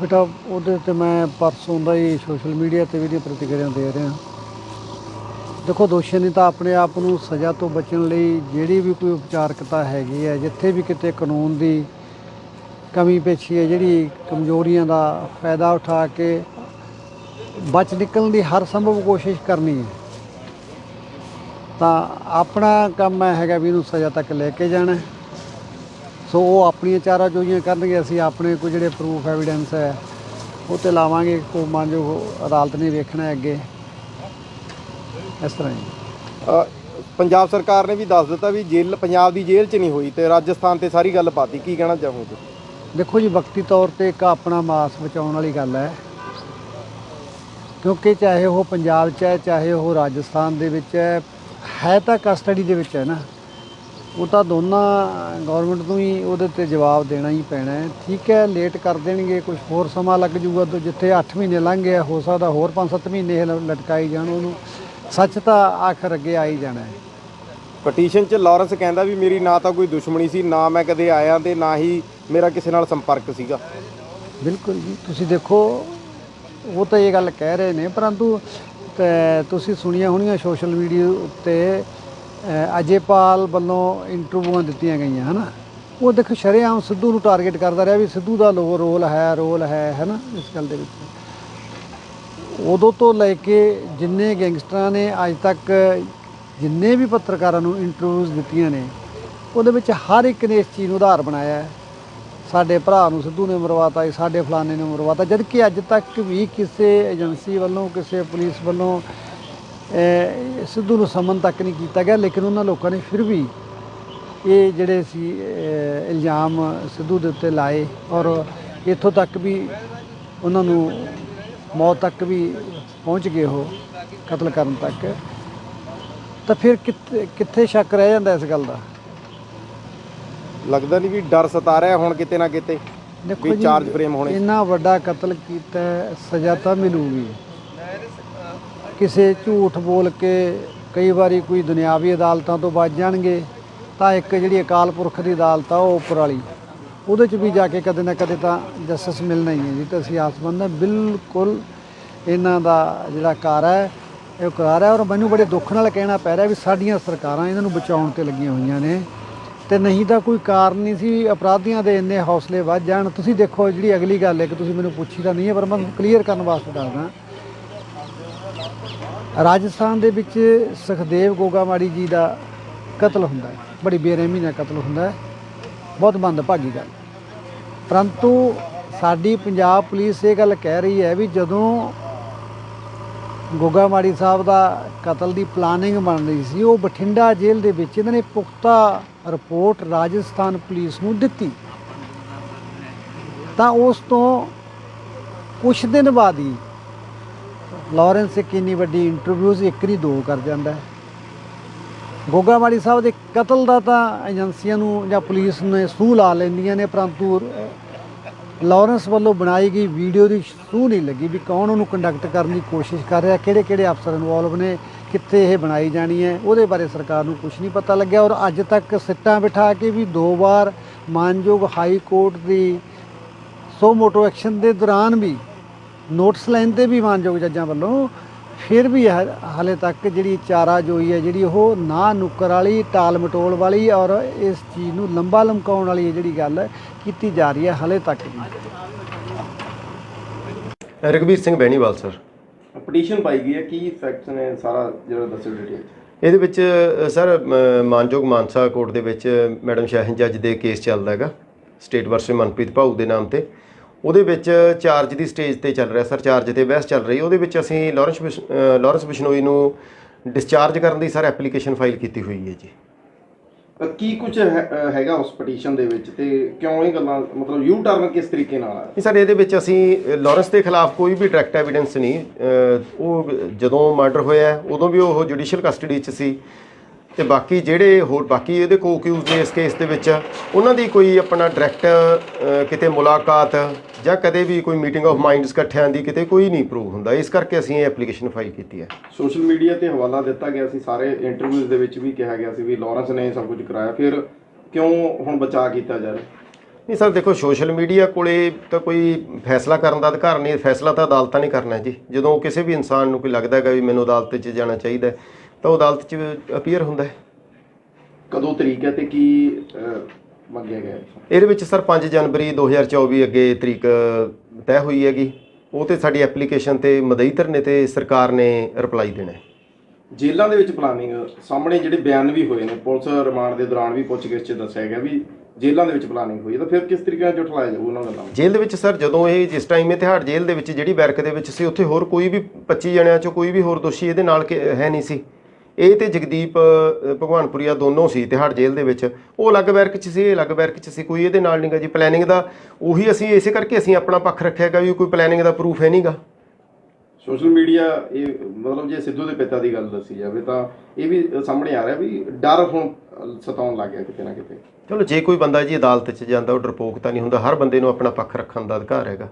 ਬੇਟਾ, ਉਹਦੇ ਤੇ ਮੈਂ ਪਰਸੋਂ ਦਾ ਹੀ ਸੋਸ਼ਲ ਮੀਡੀਆ ਤੇ ਵੀ ਦੀ ਪ੍ਰਤੀਕਿਰਿਆ ਦੇ ਰਿਹਾ। ਦੇਖੋ ਦੋਸ਼ੀ ਨੇ ਤਾਂ ਆਪਣੇ ਆਪ ਨੂੰ ਸਜ਼ਾ ਤੋਂ ਬਚਣ ਲਈ ਜਿਹੜੀ ਵੀ ਕੋਈ ਉਪਚਾਰਕਤਾ ਹੈਗੀ ਹੈ, ਜਿੱਥੇ ਵੀ ਕਿਤੇ ਕਾਨੂੰਨ ਦੀ ਕਮੀ ਪੇਸ਼ੀ ਹੈ, ਜਿਹੜੀ ਕਮਜ਼ੋਰੀਆਂ ਦਾ ਫਾਇਦਾ ਉਠਾ ਕੇ ਬਚ ਨਿਕਲਣ ਦੀ ਹਰ ਸੰਭਵ ਕੋਸ਼ਿਸ਼ ਕਰਨੀ ਹੈ, ਤਾਂ ਆਪਣਾ ਕੰਮ ਹੈਗਾ ਵੀ ਇਹਨੂੰ ਸਜ਼ਾ ਤੱਕ ਲੈ ਕੇ ਜਾਣਾ ਸੋ ਉਹ ਆਪਣੀਆਂ ਚਾਰਾ ਜੋਈਆਂ ਕਰਨਗੇ ਅਸੀਂ ਆਪਣੇ ਕੋਈ ਜਿਹੜੇ ਪ੍ਰੂਫ ਐਵੀਡੈਂਸ ਹੈ ਉਹ ਤੇ ਲਾਵਾਂਗੇ ਕੋ ਮੰਨਜੋ ਅਦਾਲਤ ਨੇ ਵੇਖਣਾ ਹੈ ਅੱਗੇ। ਇਸ ਤਰ੍ਹਾਂ ਹੀ। ਪੰਜਾਬ ਸਰਕਾਰ ਨੇ ਵੀ ਦੱਸ ਦਿੱਤਾ ਵੀ ਜੇਲ੍ਹ ਪੰਜਾਬ ਦੀ ਜੇਲ੍ਹ 'ਚ ਨਹੀਂ ਹੋਈ ਤੇ ਰਾਜਸਥਾਨ ਤੇ ਸਾਰੀ ਗੱਲ ਪਾਤੀ ਕੀ ਕਹਿਣਾ ਚਾਹੋਗੇ? ਦੇਖੋ ਜੀ ਵਕਤੀ ਤੌਰ ਤੇ ਇੱਕ ਆਪਣਾ ਮਾਸ ਬਚਾਉਣ ਵਾਲੀ ਗੱਲ ਹੈ। ਕਿਉਂਕਿ ਚਾਹੇ ਉਹ ਪੰਜਾਬ 'ਚ ਹੈ ਚਾਹੇ ਉਹ ਰਾਜਸਥਾਨ ਦੇ ਵਿੱਚ ਹੈ ਹੈ ਤਾਂ ਕਸਟਡੀ ਦੇ ਵਿੱਚ ਹੈ ਨਾ। ਉਹ ਤਾਂ ਦੋਨਾਂ ਗਵਰਨਮੈਂਟ ਨੂੰ ਹੀ ਉਹਦੇ ਤੇ ਜਵਾਬ ਦੇਣਾ ਹੀ ਪੈਣਾ ਹੈ। ਠੀਕ ਹੈ ਲੇਟ ਕਰ ਦੇਣਗੇ ਕੁਝ ਹੋਰ ਸਮਾਂ ਲੱਗ ਜਾਊਗਾ ਤਾਂ ਜਿੱਥੇ 8 ਮਹੀਨੇ ਲੰਘ ਗਏ ਹੋ ਸਕਦਾ ਹੋਰ 5-7 ਮਹੀਨੇ ਇਹ ਲਟਕਾਈ ਜਾਣ ਉਹਨੂੰ। ਸੱਚ ਤਾਂ ਆਖਰ ਅੱਗੇ ਆ ਹੀ ਜਾਣਾ ਹੈ। ਪਟੀਸ਼ਨ 'ਚ ਲਾਰੈਂਸ ਕਹਿੰਦਾ ਵੀ ਮੇਰੀ ਨਾ ਤਾਂ ਕੋਈ ਦੁਸ਼ਮਣੀ ਸੀ ਨਾ ਮੈਂ ਕਦੇ ਆਇਆ ਤੇ ਨਾ ਹੀ ਮੇਰਾ ਕਿਸੇ ਨਾਲ ਸੰਪਰਕ ਸੀਗਾ। ਬਿਲਕੁਲ ਜੀ ਤੁਸੀਂ ਦੇਖੋ ਉਹ ਤਾਂ ਇਹ ਗੱਲ ਕਹਿ ਰਹੇ ਨੇ ਪਰੰਤੂ ਤੇ ਤੁਸੀਂ ਸੁਣੀਆਂ ਹੋਣੀਆਂ ਸੋਸ਼ਲ ਮੀਡੀਆ ਉੱਤੇ ਅਜੇਪਾਲ ਵੱਲੋਂ ਇੰਟਰਵਿਊਆਂ ਦਿੱਤੀਆਂ ਗਈਆਂ, ਹਨਾ? ਉਹ ਦੇਖੋ ਸ਼ਰੇਆਮ ਸਿੱਧੂ ਨੂੰ ਟਾਰਗੇਟ ਕਰਦਾ ਰਿਹਾ ਵੀ ਸਿੱਧੂ ਦਾ ਲੋ, ਰੋਲ ਹੈ ਰੋਲ ਹੈ, ਹਨਾ, ਇਸ ਗੱਲ ਦੇ ਵਿੱਚ। ਉਦੋਂ ਤੋਂ ਲੈ ਕੇ ਜਿੰਨੇ ਗੈਂਗਸਟਰਾਂ ਨੇ, ਅੱਜ ਤੱਕ ਜਿੰਨੇ ਵੀ ਪੱਤਰਕਾਰਾਂ ਨੂੰ ਇੰਟਰਵਿਊਜ਼ ਦਿੱਤੀਆਂ ਨੇ, ਉਹਦੇ ਵਿੱਚ ਹਰ ਇੱਕ ਨੇ ਇਸ ਚੀਜ਼ ਨੂੰ ਆਧਾਰ ਬਣਾਇਆ ਸਾਡੇ ਭਰਾ ਨੂੰ ਸਿੱਧੂ ਨੇ ਮਰਵਾਤਾ ਜੀ ਸਾਡੇ ਫਲਾਣੇ ਨੇ ਮਰਵਾਤਾ ਜਦ ਕਿ ਅੱਜ ਤੱਕ ਵੀ ਕਿਸੇ ਏਜੰਸੀ ਵੱਲੋਂ, ਕਿਸੇ ਪੁਲਿਸ ਵੱਲੋਂ ਸਿੱਧੂ ਨੂੰ ਸਮਨ ਤੱਕ ਨਹੀਂ ਕੀਤਾ ਗਿਆ ਲੇਕਿਨ ਉਹਨਾਂ ਲੋਕਾਂ ਨੇ ਫਿਰ ਵੀ ਇਹ ਜਿਹੜੇ ਸੀ ਇਲਜ਼ਾਮ ਸਿੱਧੂ ਦੇ ਉੱਤੇ ਲਾਏ ਔਰ ਇੱਥੋਂ ਤੱਕ ਵੀ ਉਹਨਾਂ ਨੂੰ ਮੌਤ ਤੱਕ ਵੀ ਪਹੁੰਚ ਗਏ ਉਹ ਕਤਲ ਕਰਨ ਤੱਕ। ਤਾਂ ਫਿਰ ਕਿੱਥੇ ਸ਼ੱਕ ਰਹਿ ਜਾਂਦਾ ਇਸ ਗੱਲ ਦਾ? ਲੱਗਦਾ ਨਹੀਂ ਵੀ ਡਰ ਸਤਾ ਰਿਹਾ ਹੁਣ ਕਿਤੇ ਨਾ ਕਿਤੇ ਦੇਖੋ ਵੀ ਚਾਰਜ ਫਰੇਮ ਹੋਣੇ। ਇੰਨਾ ਵੱਡਾ ਕਤਲ ਕੀਤਾ ਸਜ਼ਾ ਤਾਂ ਮਿਲੂਗੀ। ਕਿਸੇ ਝੂਠ ਬੋਲ ਕੇ ਕਈ ਵਾਰੀ ਕੋਈ ਦੁਨਿਆਵੀ ਅਦਾਲਤਾਂ ਤੋਂ ਬਚ ਜਾਣਗੇ, ਤਾਂ ਇੱਕ ਜਿਹੜੀ ਅਕਾਲ ਪੁਰਖ ਦੀ ਅਦਾਲਤ ਆ, ਉਹ ਉੱਪਰ ਵਾਲੀ। ਉਹਦੇ 'ਚ ਵੀ ਜਾ ਕੇ ਕਦੇ ਨਾ ਕਦੇ ਤਾਂ ਜਸਟਿਸ ਮਿਲਣਾ ਹੀ ਹੈ ਜੀ। ਤਾਂ ਅਸੀਂ ਆਸਮੰਦ ਹਾਂ, ਬਿਲਕੁਲ ਇਹਨਾਂ ਦਾ ਜਿਹੜਾ ਕਾਰ ਹੈ, ਇਹ ਕਰਾਰ ਹੈ ਔਰ ਮੈਨੂੰ ਬੜੇ ਦੁੱਖ ਨਾਲ ਕਹਿਣਾ ਪੈ ਰਿਹਾ ਵੀ ਸਾਡੀਆਂ ਸਰਕਾਰਾਂ ਇਹਨਾਂ ਨੂੰ ਬਚਾਉਣ ਤੇ ਲੱਗੀਆਂ ਹੋਈਆਂ ਨੇ। ਤੇ ਨਹੀਂ ਤਾਂ ਕੋਈ ਕਾਰਨ ਨਹੀਂ ਸੀ, ਅਪਰਾਧੀਆਂ ਦੇ ਇੰਨੇ ਹੌਸਲੇ ਵੱਧ ਜਾਣ। ਤੁਸੀਂ ਦੇਖੋ ਜਿਹੜੀ ਅਗਲੀ ਗੱਲ ਹੈ ਕਿ ਤੁਸੀਂ ਮੈਨੂੰ ਪੁੱਛੀ ਤਾਂ ਨਹੀਂ ਹੈ, ਪਰ ਮੈਂ ਕਲੀਅਰ ਕਰਨ ਵਾਸਤੇ ਦੱਸਦਾ। ਰਾਜਸਥਾਨ ਦੇ ਵਿੱਚ ਸੁਖਦੇਵ ਗੋਗਾਮਾੜੀ ਜੀ ਦਾ ਕਤਲ ਹੁੰਦਾ ਹੈ। ਬੜੀ ਬੇਰਹਿਮੀ ਨਾਲ ਕਤਲ ਹੁੰਦਾ ਹੈ। ਬਹੁਤ ਮੰਦਭਾਗੀ ਗੱਲ। ਪਰੰਤੂ ਸਾਡੀ ਪੰਜਾਬ ਪੁਲਿਸ ਇਹ ਗੱਲ ਕਹਿ ਰਹੀ ਹੈ ਵੀ ਜਦੋਂ ਗੋਗਾਮਾੜੀ ਸਾਹਿਬ ਦਾ ਕਤਲ ਦੀ ਪਲਾਨਿੰਗ ਬਣ ਰਹੀ ਸੀ, ਉਹ ਬਠਿੰਡਾ ਜੇਲ੍ਹ ਦੇ ਵਿੱਚ ਇਹਨਾਂ ਨੇ ਪੁਖਤਾ ਰਿਪੋਰਟ ਰਾਜਸਥਾਨ ਪੁਲਿਸ ਨੂੰ ਦਿੱਤੀ। ਤਾਂ ਉਸ ਤੋਂ ਕੁਝ ਦਿਨ ਬਾਅਦ ਹੀ ਲਾਰੈਂਸ ਇੱਕ ਇੰਨੀ ਵੱਡੀ ਇੰਟਰਵਿਊਜ਼ ਇੱਕ ਨਹੀਂ, ਦੋ ਕਰ ਜਾਂਦਾ ਹੈ। ਗੋਗਾਮਾੜੀ ਸਾਹਿਬ ਦੇ ਕਤਲ ਦਾ ਤਾਂ ਏਜੰਸੀਆਂ ਨੂੰ ਜਾਂ ਪੁਲਿਸ ਨੇ ਸੂਹ ਲਾ ਲੈਂਦੀਆਂ ਨੇ, ਪਰੰਤੂ ਲਾਰੈਂਸ ਵੱਲੋਂ ਬਣਾਈ ਗਈ ਵੀਡੀਓ ਦੀ ਸੂਹ ਨਹੀਂ ਲੱਗੀ ਵੀ ਕੌਣ ਉਹਨੂੰ ਕੰਡਕਟ ਕਰਨ ਦੀ ਕੋਸ਼ਿਸ਼ ਕਰ ਰਿਹਾ ਕਿਹੜੇ ਕਿਹੜੇ ਅਫਸਰ ਇਨਵੋਲਵ ਨੇ, ਕਿੱਥੇ ਇਹ ਬਣਾਈ ਜਾਣੀ ਹੈ, ਉਹਦੇ ਬਾਰੇ ਸਰਕਾਰ ਨੂੰ ਕੁਝ ਨਹੀਂ ਪਤਾ ਲੱਗਿਆ। ਔਰ ਅੱਜ ਤੱਕ ਸਿੱਟਾਂ ਬਿਠਾ ਕੇ ਵੀ ਦੋ ਵਾਰ ਮਾਨਯੋਗ ਹਾਈ ਕੋਰਟ ਦੀ ਸੋ ਮੋਟੋ ਐਕਸ਼ਨ ਦੇ ਦੌਰਾਨ ਵੀ ਨੋਟਿਸ ਲੈਣ ਤੇ ਵੀ ਮਾਨਯੋਗ ਜੱਜਾਂ ਵੱਲੋਂ ਫਿਰ ਵੀ ਹਾਲੇ ਤੱਕ ਜਿਹੜੀ ਚਾਰਾ ਜੋਈ ਹੈ ਜਿਹੜੀ ਉਹ ਨਾ ਨੁੱਕਰ ਵਾਲੀ ਟਾਲ ਮਟੋਲ ਵਾਲੀ ਔਰ ਇਸ ਚੀਜ਼ ਨੂੰ ਲੰਬਾ ਲਮਕਾਉਣ ਵਾਲੀ ਇਹ ਜਿਹੜੀ ਗੱਲ ਕੀਤੀ ਜਾ ਰਹੀ ਹੈ ਹਾਲੇ ਤੱਕ ਵੀ। ਰਘਬੀਰ ਸਿੰਘ ਬੈਣੀਵਾਲ ਸਰ। ਪਟੀਸ਼ਨ ਪਾਈ ਗਈ ਹੈ ਕੀ ਫੈਕਟਸ ਨੇ ਸਾਰਾ ਜਿਹੜਾ ਦੱਸਿਓ ਡਿਟੇਲ ਇਹਦੇ ਵਿੱਚ ਸਰ ਮਾਨਯੋਗ ਮਾਨਸਾ ਕੋਰਟ ਦੇ ਵਿੱਚ ਮੈਡਮ ਸ਼ਾਹਨ ਜੱਜ ਦੇ ਕੇਸ ਚੱਲਦਾ ਹੈਗਾ ਸਟੇਟ ਵਰਸੇ ਮਨਪ੍ਰੀਤ ਭਾਊ ਦੇ ਨਾਮ ਤੇ। ਉਹਦੇ ਵਿੱਚ ਚਾਰਜ ਦੀ ਸਟੇਜ ਤੇ ਚੱਲ ਰਿਹਾ ਸਰ ਚਾਰਜ ਤੇ ਬਹਿਸ ਚੱਲ ਰਹੀ। ਉਹਦੇ ਵਿੱਚ ਅਸੀਂ ਲਾਰੈਂਸ ਲਾਰੈਂਸ ਬਿਸ਼ਨੋਈ ਨੂੰ ਡਿਸਚਾਰਜ ਕਰਨ ਦੀ ਸਰ ਐਪਲੀਕੇਸ਼ਨ ਫਾਈਲ ਕੀਤੀ ਹੋਈ ਹੈ ਜੀ। ਕੀ ਕੁਝ ਹੈਗਾ ਉਸ ਪਟੀਸ਼ਨ ਦੇ ਵਿੱਚ ਤੇ ਕਿਉਂ ਇਹ ਗੱਲਾਂ ਮਤਲਬ ਯੂ ਟਰਨ ਕਿਸ ਤਰੀਕੇ ਨਾਲ ਆ ਨਹੀਂ ਸਰ ਇਹਦੇ ਵਿੱਚ ਅਸੀਂ ਲਾਰੈਂਸ ਦੇ ਖਿਲਾਫ ਕੋਈ ਵੀ ਡਾਇਰੈਕਟ ਐਵੀਡੈਂਸ ਨਹੀਂ ਉਹ ਜਦੋਂ ਮਰਡਰ ਹੋਇਆ ਉਦੋਂ ਵੀ ਉਹ ਜੁਡੀਸ਼ੀਅਲ ਕਸਟਡੀ 'ਚ ਸੀ। ਤੇ ਬਾਕੀ ਜਿਹੜੇ ਹੋਰ ਬਾਕੀ ਇਹਦੇ ਕੋ ਅਕਿਊਜ਼ ਨੇ ਇਸ ਕੇਸ ਦੇ ਵਿੱਚ ਉਹਨਾਂ ਦੀ ਕੋਈ ਆਪਣਾ ਡਾਇਰੈਕਟ ਕਿਤੇ ਮੁਲਾਕਾਤ ਜਾਂ ਕਦੇ ਵੀ ਕੋਈ ਮੀਟਿੰਗ ਆਫ ਮਾਈਂਡਸ ਇਕੱਠਿਆਂ ਦੀ ਕਿਤੇ ਕੋਈ ਨਹੀਂ ਪ੍ਰੂਵ ਹੁੰਦਾ। ਇਸ ਕਰਕੇ ਅਸੀਂ ਇਹ ਐਪਲੀਕੇਸ਼ਨ ਫਾਈਲ ਕੀਤੀ ਹੈ। ਸੋਸ਼ਲ ਮੀਡੀਆ ਤੇ ਹਵਾਲਾ ਦਿੱਤਾ ਗਿਆ ਸੀ ਸਾਰੇ ਇੰਟਰਵਿਊਜ਼ ਦੇ ਵਿੱਚ ਵੀ ਕਿਹਾ ਗਿਆ ਸੀ ਵੀ ਲਾਰੈਂਸ ਨੇ ਸਭ ਕੁਝ ਕਰਾਇਆ ਫਿਰ ਕਿਉਂ ਹੁਣ ਬਚਾ ਕੀਤਾ ਜਾ ਰਿਹਾ? ਨਹੀਂ ਸਰ ਦੇਖੋ ਸੋਸ਼ਲ ਮੀਡੀਆ ਕੋਲੇ ਤਾਂ ਕੋਈ ਫੈਸਲਾ ਕਰਨ ਦਾ ਅਧਿਕਾਰ ਨਹੀਂ ਫੈਸਲਾ ਤਾਂ ਅਦਾਲਤਾਂ ਨੇ ਕਰਨਾ ਜੀ। ਜਦੋਂ ਕਿਸੇ ਵੀ ਇਨਸਾਨ ਨੂੰ ਕੋਈ ਲੱਗਦਾ ਹੈਗਾ ਵੀ ਮੈਨੂੰ ਅਦਾਲਤ 'ਚ ਜਾਣਾ ਚਾਹੀਦਾ ਹੈ, ਤਾਂ ਉਹ ਅਦਾਲਤ 'ਚ ਅਪੀਅਰ ਹੁੰਦਾ ਹੈ। ਕਦੋਂ ਤਰੀਕ ਹੈ ਤੇ ਕੀ ਮੰਗਿਆ ਗਿਆ ਇਹਦੇ ਵਿੱਚ ਸਰ 5 ਜਨਵਰੀ 2024 ਅੱਗੇ ਤਰੀਕ ਤੈਅ ਹੋਈ ਹੈਗੀ। ਉਹ ਤੇ ਸਾਡੀ ਐਪਲੀਕੇਸ਼ਨ ਤੇ ਮਦਈ ਧਰਨੇ ਤੇ ਸਰਕਾਰ ਨੇ ਰਿਪਲਾਈ ਦੇਣਾ ਹੈ। ਜੇਲ੍ਹਾਂ ਦੇ ਵਿੱਚ ਪਲਾਨਿੰਗ ਸਾਹਮਣੇ ਜਿਹੜੇ ਬਿਆਨ ਵੀ ਹੋਏ ਨੇ ਪੁਲਿਸ ਰਿਮਾਂਡ ਦੇ ਦੌਰਾਨ ਵੀ ਪੁੱਛਗਿੱਛ 'ਚ ਦੱਸਿਆ ਗਿਆ ਵੀ ਜੇਲ੍ਹਾਂ ਦੇ ਵਿੱਚ ਪਲਾਨਿੰਗ ਹੋਈ ਤਾਂ ਫਿਰ ਕਿਸ ਤਰੀਕੇ ਨਾਲ ਜੁਟਲਾਇਆ ਜਾਊ ਉਹਨਾਂ ਗੱਲਾਂ ਜੇਲ੍ਹ ਦੇ ਵਿੱਚ ਸਰ ਜਦੋਂ ਇਹ ਜਿਸ ਟਾਈਮ ਇਹ ਤਿਹਾੜ ਜੇਲ੍ਹ ਦੇ ਵਿੱਚ ਜਿਹੜੀ ਬੈਰਕ ਦੇ ਵਿੱਚ ਸੀ ਉੱਥੇ ਹੋਰ ਕੋਈ ਵੀ 25 ਜਣਿਆਂ ਚੋਂ ਕੋਈ ਵੀ ਹੋਰ ਦੋਸ਼ੀ ਇਹਦੇ ਨਾਲ ਹੈ ਨਹੀਂ ਸੀ। ਇਹ ਤੇ ਜਗਦੀਪ ਭਗਵਾਨਪੁਰੀਆ ਦੋਨੋਂ ਸੀ ਤਿਹਾੜ ਜੇਲ੍ਹ ਦੇ ਵਿੱਚ। ਉਹ ਅਲੱਗ ਬੈਰਕ 'ਚ ਸੀ ਇਹ ਅਲੱਗ ਬੈਰਕ 'ਚ ਸੀ ਕੋਈ ਇਹਦੇ ਨਾਲ ਨਹੀਂਗਾ ਜੀ ਪਲੈਨਿੰਗ ਦਾ। ਉਹੀ ਅਸੀਂ ਇਸੇ ਕਰਕੇ ਅਸੀਂ ਆਪਣਾ ਪੱਖ ਰੱਖਿਆਗਾ ਵੀ ਕੋਈ ਪਲੈਨਿੰਗ ਦਾ ਪ੍ਰੂਫ ਹੈ ਨਹੀਂਗਾ ਸੋਸ਼ਲ ਮੀਡੀਆ ਇਹ ਮਤਲਬ ਜੇ ਸਿੱਧੂ ਦੇ ਪਿਤਾ ਦੀ ਗੱਲ ਦੱਸੀ ਜਾਵੇ ਤਾਂ ਇਹ ਵੀ ਸਾਹਮਣੇ ਆ ਰਿਹਾ ਵੀ ਡਰ ਹੁਣ ਸਤਾਉਣ ਲੱਗ ਗਿਆ ਕਿਤੇ ਨਾ ਕਿਤੇ। ਚਲੋ ਜੇ ਕੋਈ ਬੰਦਾ ਜੀ ਅਦਾਲਤ 'ਚ ਜਾਂਦਾ ਉਹ ਡਰਪੋਕ ਤਾਂ ਨਹੀਂ ਹੁੰਦਾ। ਹਰ ਬੰਦੇ ਨੂੰ ਆਪਣਾ ਪੱਖ ਰੱਖਣ ਦਾ ਅਧਿਕਾਰ ਹੈਗਾ।